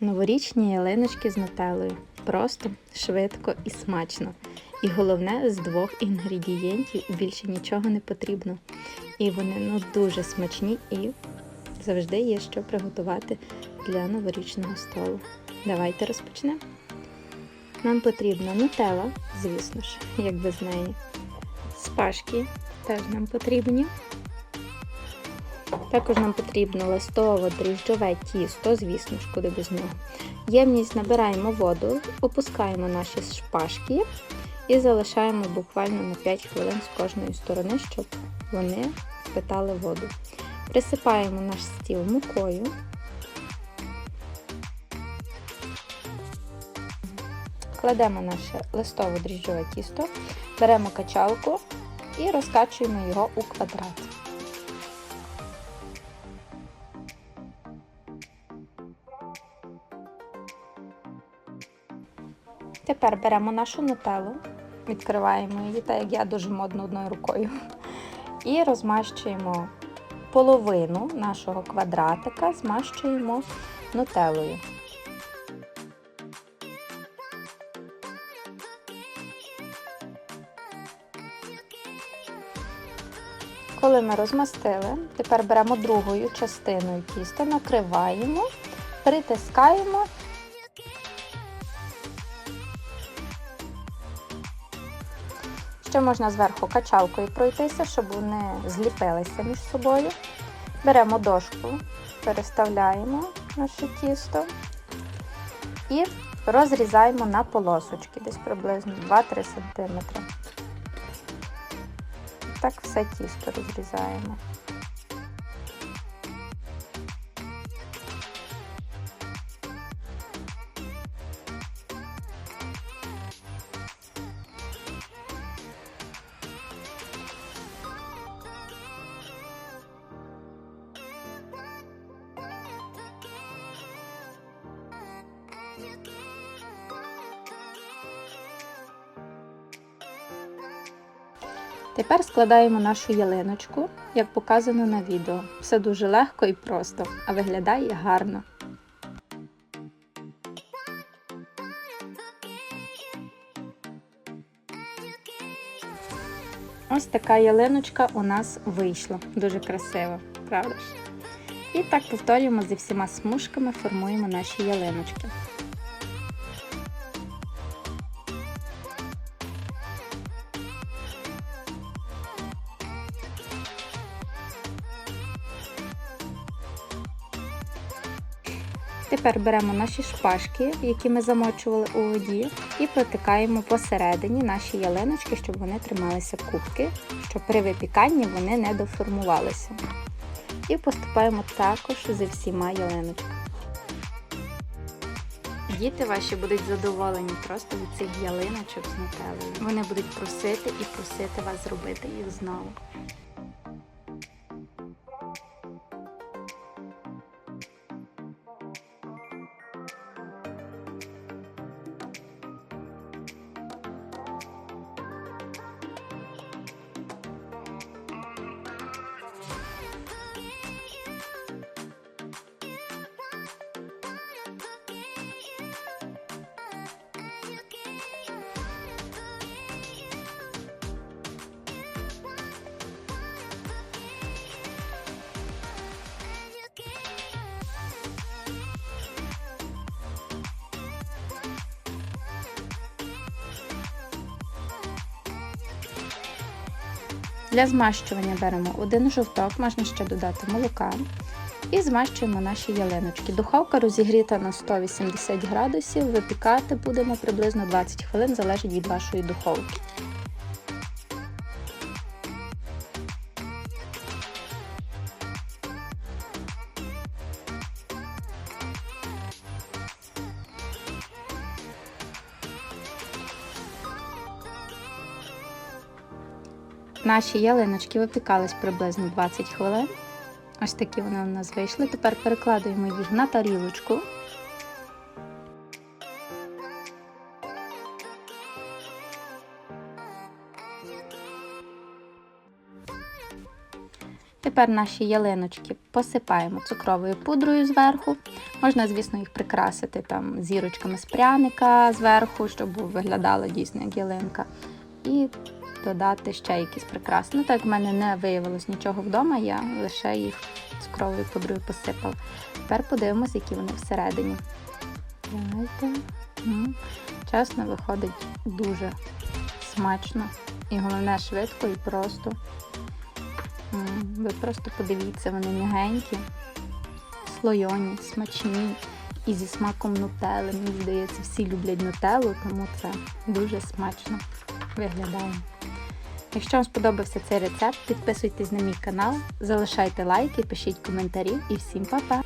Новорічні ялиночки з нутеллою. Просто, швидко і смачно. І головне, з двох інгредієнтів більше нічого не потрібно. І вони ну, дуже смачні і завжди є що приготувати для новорічного столу. Давайте розпочнемо. Нам потрібна нутелла, звісно ж, як без неї. Спашки теж нам потрібні. Також нам потрібно листове дріжджове тісто, звісно ж, без нього. Ємність набираємо воду, опускаємо наші шпажки і залишаємо буквально на 5 хвилин з кожної сторони, щоб вони впитали воду. Присипаємо наш стіл мукою. Кладемо наше листове дріжджове тісто, беремо качалку і розкачуємо його у квадрат. Тепер беремо нашу нутеллу, відкриваємо її, так як я дуже модно одною рукою, і розмащуємо половину нашого квадратика, змащуємо нутеллою. Коли ми розмастили, тепер беремо другою частиною тіста, накриваємо, притискаємо Ще можна зверху качалкою пройтися, щоб вони зліпилися між собою. Беремо дошку, переставляємо наше тісто і розрізаємо на полосочки, десь приблизно 2-3 см. Так все тісто розрізаємо. Тепер складаємо нашу ялиночку, як показано на відео. Все дуже легко і просто, а виглядає гарно. Ось така ялиночка у нас вийшла. Дуже красиво, правда ж? І так повторюємо зі всіма смужками, формуємо наші ялиночки. Тепер беремо наші шпажки, які ми замочували у воді, і протикаємо посередині наші ялиночки, щоб вони трималися кубки, щоб при випіканні вони не доформувалися. І поступаємо також зі всіма ялиночками. Діти ваші будуть задоволені просто від цих ялиночок з нутеллою. Вони будуть просити і просити вас зробити їх знову. Для змащування беремо один жовток, можна ще додати молока. І змащуємо наші ялиночки. Духовка розігріта на 180 градусів, випікати будемо приблизно 20 хвилин, залежить від вашої духовки. Наші ялиночки випікались приблизно 20 хвилин. Ось такі вони у нас вийшли. Тепер перекладуємо їх на тарілочку. Тепер наші ялиночки посипаємо цукровою пудрою зверху. Можна, звісно, їх прикрасити там зірочками з пряника зверху, щоб виглядало дійсно як ялинка. І додати ще якісь прикраси. Ну, так в мене не виявилось нічого вдома, я лише їх цукровою пудрою посипала. Тепер подивимось, які вони всередині. Давайте. Чесно, виходить дуже смачно. І головне швидко і просто. Ви просто подивіться, вони м'ягенькі, слойоні, смачні і зі смаком нутели. Мені здається, всі люблять нутеллу, тому це дуже смачно виглядає. Якщо вам сподобався цей рецепт, підписуйтесь на мій канал, залишайте лайки, пишіть коментарі і всім па-па!